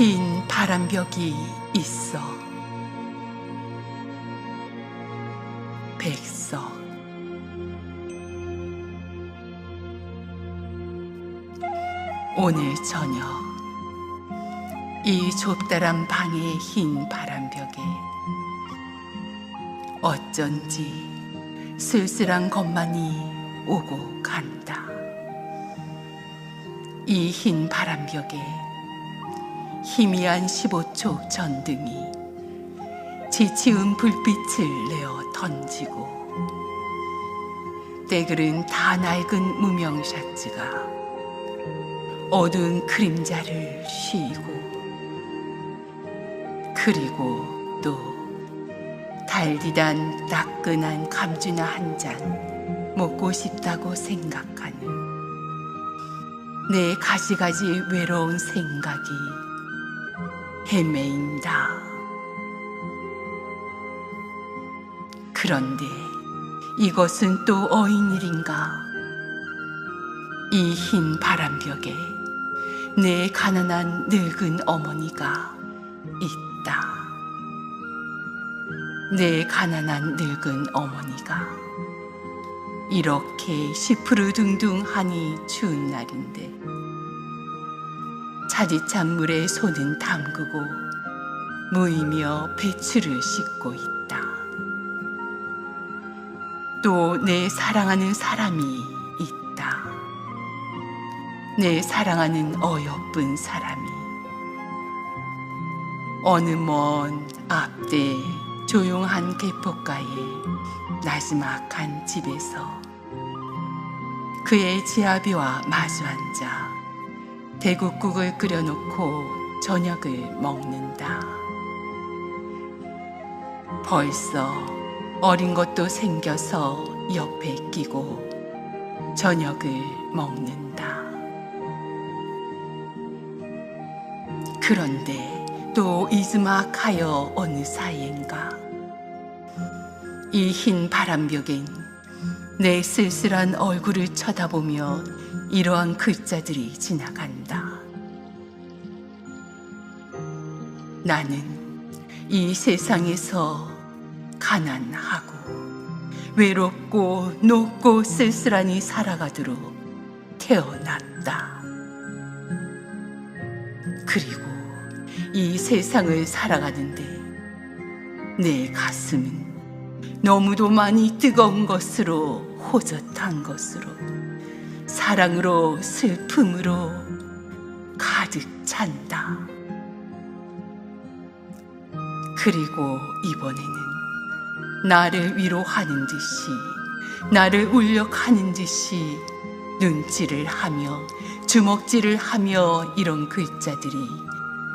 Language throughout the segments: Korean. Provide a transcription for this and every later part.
흰 바람벽이 있어 백석 오늘 저녁 이 좁다란 방의 흰 바람벽에 어쩐지 쓸쓸한 것만이 오고 간다. 이 흰 바람벽에 희미한 15초 전등이 지치운 불빛을 내어 던지고 때그른 다 낡은 무명 샷즈가 어두운 그림자를 쉬고 그리고 또 달디단 따끈한 감주나 한 잔 먹고 싶다고 생각하는 내 가지가지 외로운 생각이 헤매인다. 그런데 이것은 또 어인 일인가? 이 흰 바람벽에 내 가난한 늙은 어머니가 있다. 내 가난한 늙은 어머니가 이렇게 시푸르둥둥하니 추운 날인데 차디찬물에 손은 담그고 무이며 배추를 씻고 있다. 또 내 사랑하는 사람이 있다. 내 사랑하는 어여쁜 사람이 어느 먼 앞대 조용한 개포가에 나지막한 집에서 그의 지아비와 마주 앉아 대국국을 끓여놓고 저녁을 먹는다. 벌써 어린 것도 생겨서 옆에 끼고 저녁을 먹는다. 그런데 또 이즈막하여 어느 사이인가 이 흰 바람벽엔 내 쓸쓸한 얼굴을 쳐다보며 이러한 글자들이 지나간다. 나는 이 세상에서 가난하고 외롭고 높고 쓸쓸하니 살아가도록 태어났다. 그리고 이 세상을 살아가는데 내 가슴은 너무도 많이 뜨거운 것으로 호젓한 것으로 사랑으로 슬픔으로 가득 찬다. 그리고 이번에는 나를 위로하는 듯이 나를 울력하는 듯이 눈질을 하며 주먹질을 하며 이런 글자들이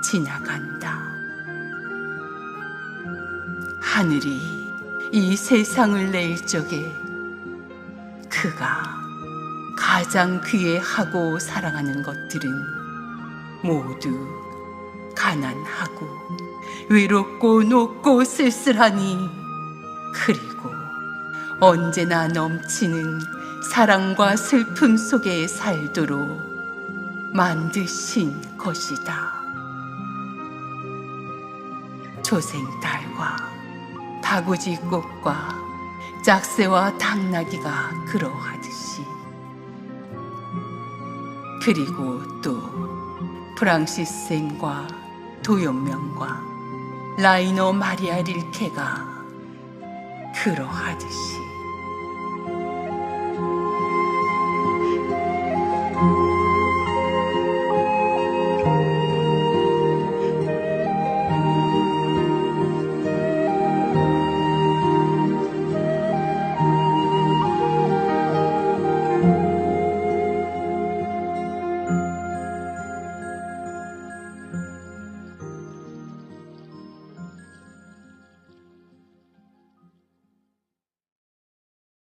지나간다. 하늘이 이 세상을 낼 적에 그가 가장 귀해하고 사랑하는 것들은 모두 가난하고 외롭고 높고 쓸쓸하니 그리고 언제나 넘치는 사랑과 슬픔 속에 살도록 만드신 것이다. 조생달과 다구지 꽃과 짝새와 당나귀가 그러하듯이 그리고 또 프랑시스과 도연명과 라이노 마리아 릴케가 그러하듯이